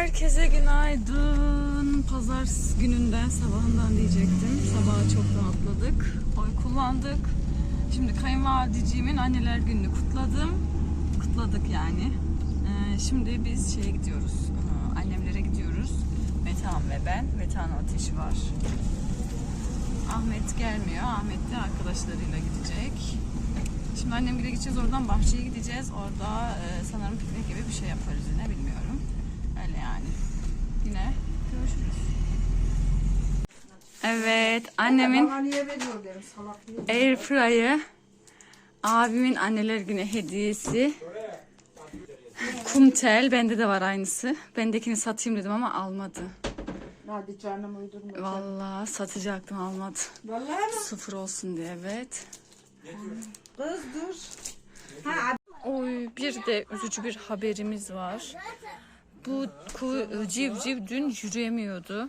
Herkese günaydın. Pazar gününden, sabahından diyecektim. Sabaha çok rahatladık. Oy kullandık. Şimdi kayınvalideciğimin anneler gününü kutladım. Kutladık yani. Ee, şimdi biz şeye gidiyoruz. Ee, annemlere gidiyoruz. Metehan ve ben. Metehan'ın ateşi var. Ahmet gelmiyor. Ahmet de arkadaşlarıyla gidecek. Şimdi annemgile gideceğiz. Oradan bahçeye gideceğiz. Orada e, sanırım piknik gibi bir şey yaparız yine bilmiyorum. Öyle yani. Yine görüşürüz. Evet, annemin diye. Airfryer'ı abimin anneler günü hediyesi. Kumtel, bende de var aynısı. Bendekini satayım dedim ama almadı. Hadi canım uydurma. Vallahi satacaktım almadı. Vallahi mi? Sıfır olsun diye evet. Kız dur. Ha Oy bir de üzücü bir haberimiz var. Bu ku- civciv dün yürüyemiyordu.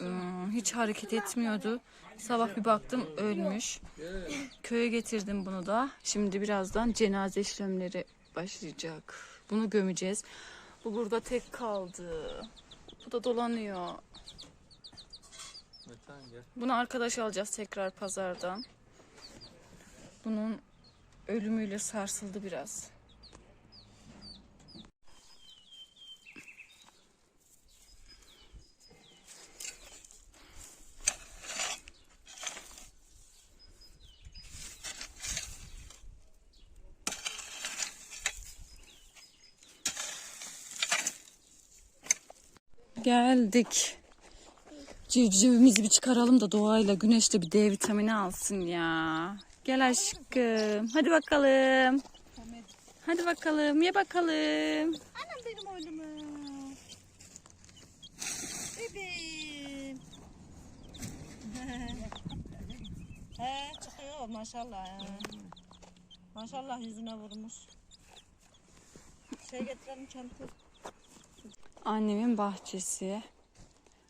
Ee, Hiç hareket etmiyordu. Sabah bir baktım ölmüş. Köye getirdim bunu da. Şimdi birazdan cenaze işlemleri başlayacak. Bunu gömeceğiz. Bu burada tek kaldı. Bu da dolanıyor. Bunu arkadaş alacağız tekrar pazardan. Bunun ölümüyle sarsıldı biraz. Geldik. Civcivimizi bir çıkaralım da doğayla güneşte bir D vitamini alsın ya. Gel aşkım. Hadi bakalım. Hadi bakalım. Ye bakalım. Anam benim oyunumu. Bebeğim. He çıkıyor maşallah. Maşallah yüzüne vurmuş. Şey getirelim çantayı. Annemin bahçesi.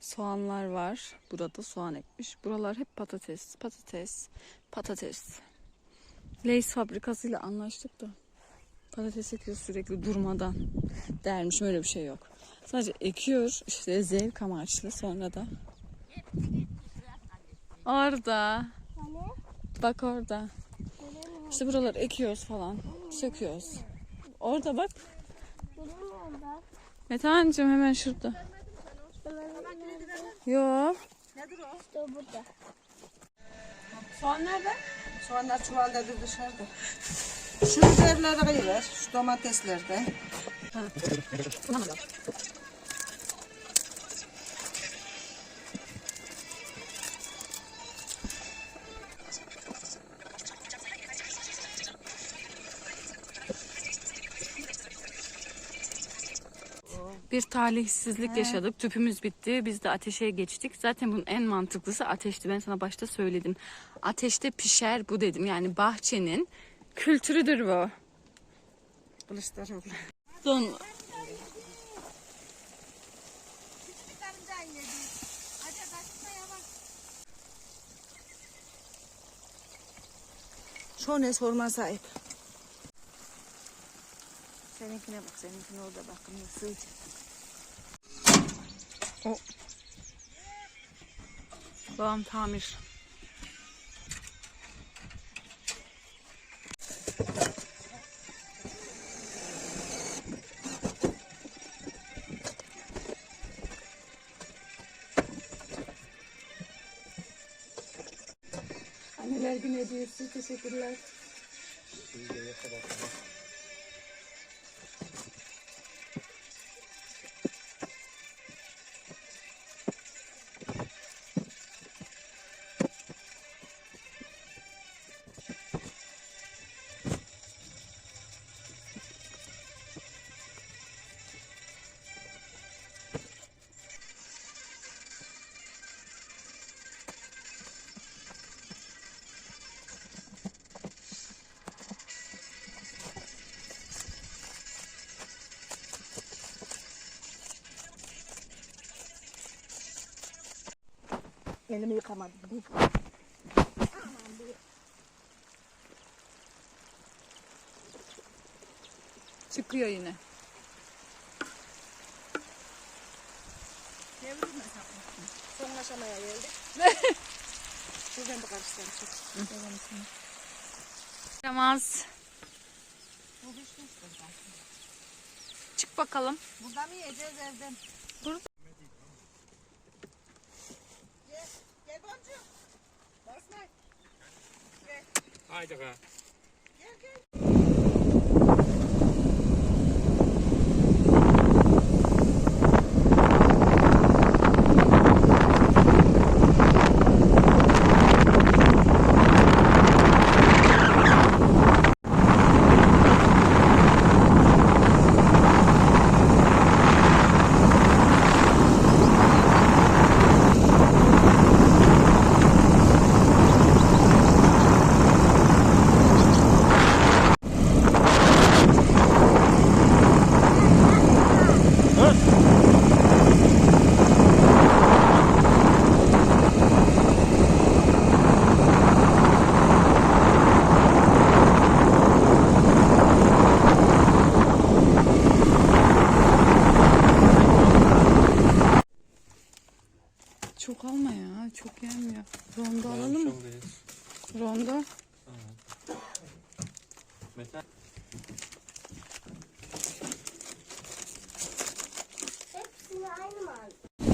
Soğanlar var. Burada soğan ekmiş. Buralar hep patates, patates, patates. Lays fabrikasıyla anlaştık da patates ekiyor sürekli durmadan dermiş. Öyle bir şey yok. Sadece ekiyor işte zevk amaçlı sonra da. Orada. Bak orada. İşte buraları ekiyoruz falan. Söküyoruz. Orada bak. Metehan'cığım hemen şurada. Yok. Nedir o? İşte burada. Soğan nerede? Soğanlar çuvaldadır dışarıda. Şu biberleri kıyıver. Şu domatesler de. Bir talihsizlik yaşadık. Tüpümüz bitti. Biz de ateşe geçtik. Zaten bunun en mantıklısı ateşti. Ben sana başta söyledim. Ateşte pişer bu dedim. Yani bahçenin kültürüdür bu. Kılıçdaroğlu. Don Şu ne sorma sahip. Seninkine bak, seninkine orada bak. Sığacak. babam tamir. Anneler günü hediyesi. Teşekkürler. Elimi yıkamadım. Çıkıyor yine. Çevirme sakın. Son aşamaya geldik. Dur ben de karıştırayım. Çek. Yaramaz. Zaten. Çık bakalım. Burada mı yiyeceğiz evden? Burada. Gel. Gel boncuğum. Basma. Gel. Haydi ha. Gel gel. Çok alma ya. Çok yenmiyor. Rondo alalım mı? Rondo. Mete.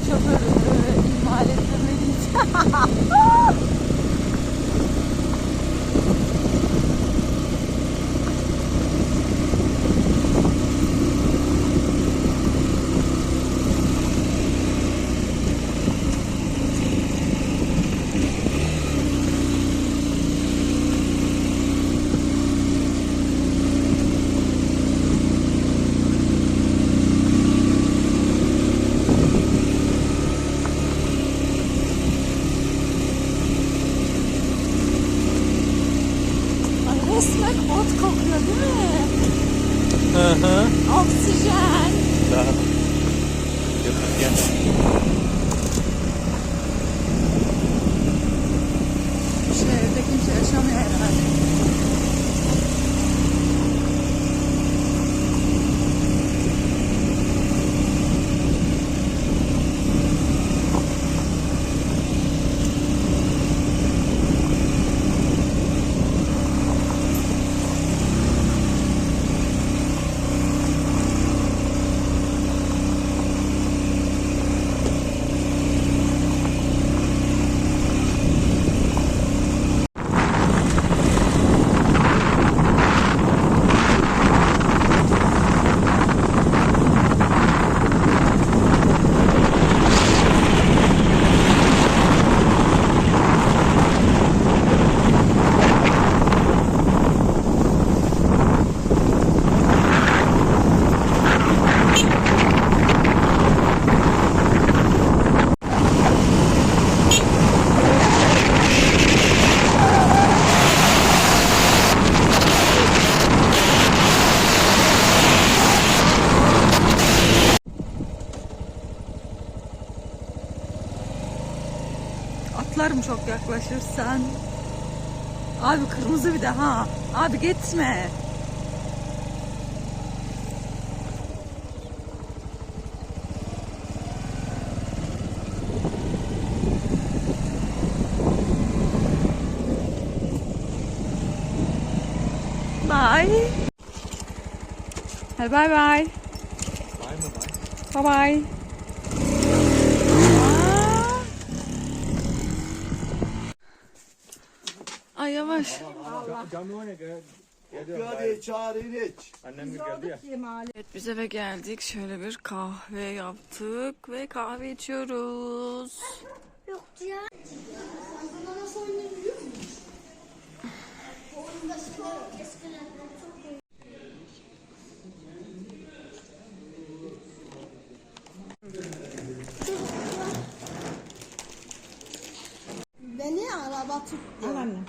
Şoförü ihmal etmemeliyim. Atlarım çok yaklaşırsan. Abi kırmızı bir de ha. Abi gitme. Bye. Hadi bye bye. Mı lan? Bye bye. Ay yavaş. Evet biz eve geldik. Şöyle bir kahve yaptık ve kahve içiyoruz. Yoktu ya. Sen nasıl oynayabiliyor biliyor musun? Oyunda silah yok. Eskilerden çok iyi. Beni araba tuttu. Al annem.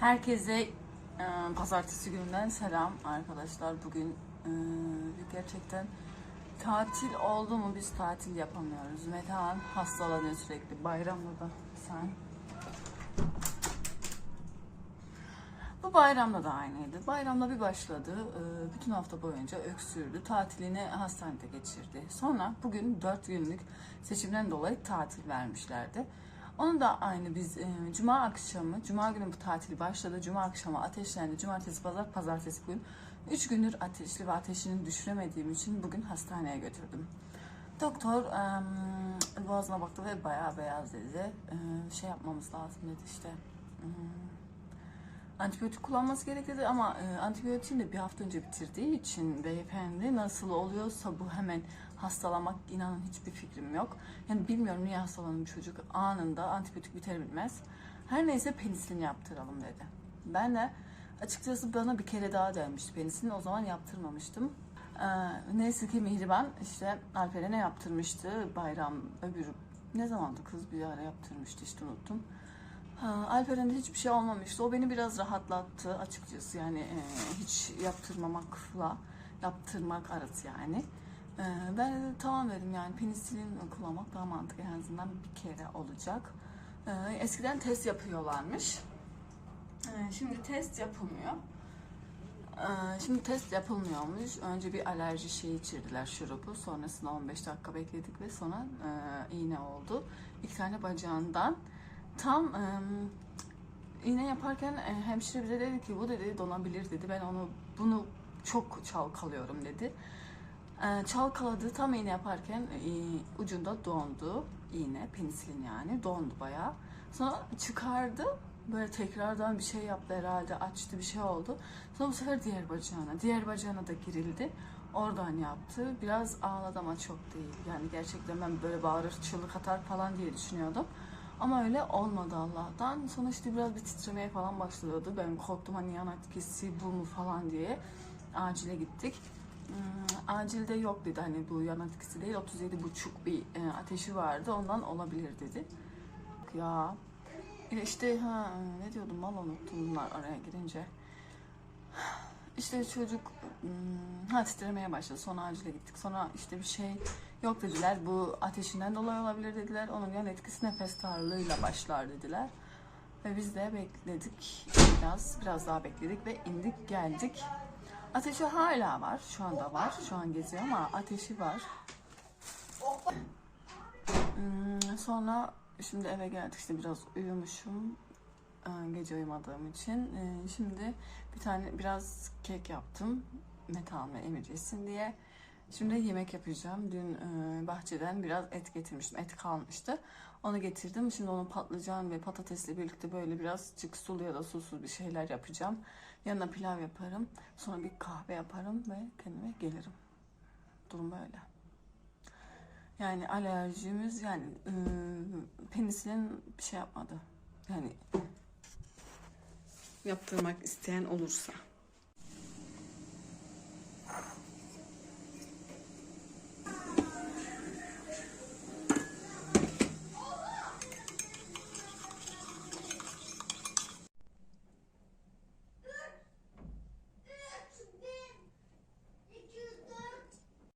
Herkese e, pazartesi gününden selam arkadaşlar. Bugün e, gerçekten tatil oldu mu biz tatil yapamıyoruz. Metehan hastalanıyor sürekli. Bayramda da sen. Bu bayramda da aynıydı. Bayramda bir başladı. e, Bütün hafta boyunca öksürdü. Tatilini hastanede geçirdi. Sonra bugün 4 günlük seçimden dolayı tatil vermişlerdi. Onu da aynı biz e, cuma akşamı, cuma günü bu tatil başladı. Cuma akşamı ateşlendi. Cumartesi, pazar, pazartesi bugün. 3 gündür ateşli ve ateşini düşüremediğim için bugün hastaneye götürdüm. Doktor em, boğazına baktı ve bayağı beyaz dedi. E, şey yapmamız lazım dedi işte. Hmm, antibiyotik kullanması gerek dedi ama e, antibiyotiğini de bir hafta önce bitirdiği için beyefendi nasıl oluyorsa bu hemen hastalamak inanın hiçbir fikrim yok. Yani bilmiyorum niye hastalanan bir çocuk anında antibiyotik biter bitmez. Her neyse penisilin yaptıralım dedi. Ben de açıkçası bana bir kere daha denmişti penisilin o zaman yaptırmamıştım. Ee, neyse ki Mihriban işte Alperen'e yaptırmıştı bayram öbürü ne zamandı kız bir ara yaptırmıştı işte unuttum. Alperen'de hiçbir şey olmamıştı. O beni biraz rahatlattı açıkçası. Yani e, hiç yaptırmamakla yaptırmak arası yani. E, ben de tamam dedim yani penisilin kullanmak daha mantıklı en azından bir kere olacak. E, eskiden test yapıyorlarmış. E, şimdi test yapılmıyor. E, şimdi test yapılmıyormuş. Önce bir alerji şeyi içirdiler şurubu. Sonrasında 15 dakika bekledik ve sonra e, iğne oldu. İki tane bacağından tam e, iğne yaparken e, hemşire bize dedi ki bu dedi donabilir dedi. Ben onu bunu çok çalkalıyorum dedi. E, çalkaladı tam iğne yaparken e, ucunda dondu iğne penisilin yani dondu bayağı. Sonra çıkardı böyle tekrardan bir şey yaptı herhalde açtı bir şey oldu. Sonra bu sefer diğer bacağına diğer bacağına da girildi. Oradan yaptı. Biraz ağladı ama çok değil. Yani gerçekten ben böyle bağırır çığlık atar falan diye düşünüyordum. Ama öyle olmadı Allah'tan. Sonra işte biraz bir titremeye falan başladı. Ben korktum hani yan etkisi bu mu falan diye. Acile gittik. Hmm, acilde yok dedi hani bu yan etkisi değil 37 buçuk bir e, ateşi vardı ondan olabilir dedi. Ya işte ha ne diyordum mal unuttum bunlar araya girince. İşte çocuk hmm, ha titremeye başladı. Sonra acile gittik. Sonra işte bir şey yok dediler. Bu ateşinden dolayı olabilir dediler. Onun yan etkisi nefes darlığıyla başlar dediler. Ve biz de bekledik biraz. Biraz daha bekledik ve indik geldik. Ateşi hala var. Şu anda var. Şu an geziyor ama ateşi var. Hmm, sonra şimdi eve geldik işte biraz uyumuşum e, gece uyumadığım için. E, Şimdi bir tane biraz kek yaptım. Metan ve Emir diye. Şimdi yemek yapacağım. Dün e, bahçeden biraz et getirmiştim. Et kalmıştı. Onu getirdim. Şimdi onu patlıcan ve patatesle birlikte böyle birazcık sulu ya da susuz bir şeyler yapacağım. Yanına pilav yaparım. Sonra bir kahve yaparım ve kendime gelirim. Durum böyle. Yani alerjimiz yani e, penisilin bir şey yapmadı. Yani yaptırmak isteyen olursa.